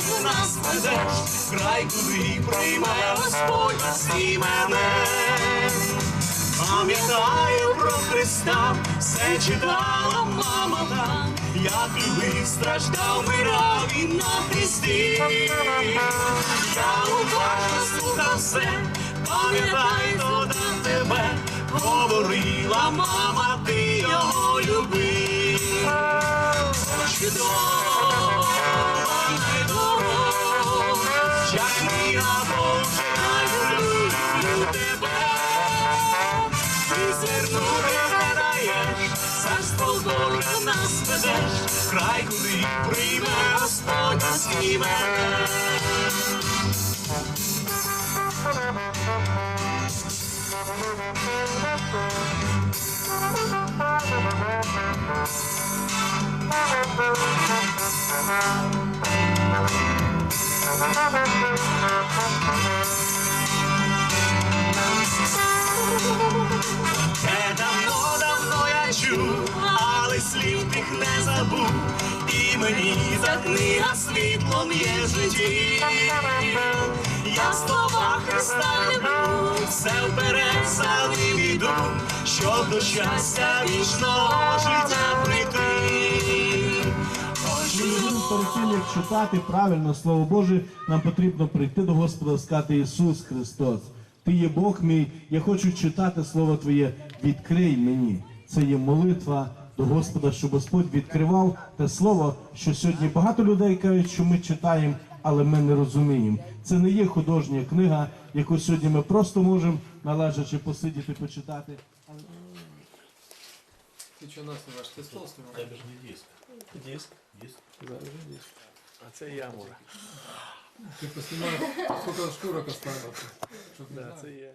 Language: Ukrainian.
ти нас ведеш, край куди прийме Господь і мене. Пам'ятаю про Христа, все читала мама там, як любив, страждав, мирав він на хресті. Я уважно слухав все, пам'ятай, додам тебе, говорила мама, ти його любив. Чудова я люблю тебе. Ти звернути не царство Боже нас ведеш, край куди прийме Господь нас і мене. Те давно, давно я чув, але слів тих не забув. І мені та книга світлом є житті. Я слова Христа люблю, все вперед за ним іду, щоб до щастя вічного життя як читати правильно Слово Боже, нам потрібно прийти до Господа і сказати Ісус Христос. Ти є Бог мій, я хочу читати Слово Твоє, відкрий мені. Це є молитва до Господа, щоб Господь відкривав те слово, що сьогодні багато людей кажуть, що ми читаємо, але ми не розуміємо. Це не є художня книга, яку сьогодні ми просто можемо належачи посидіти, почитати. Ты что нас не ваш? Ты стол снимал? Тебе ж не диск. Диск. Зараз диск. А це ямура. Ты поснимал, сколько шкурок. Чтоб Да, це є.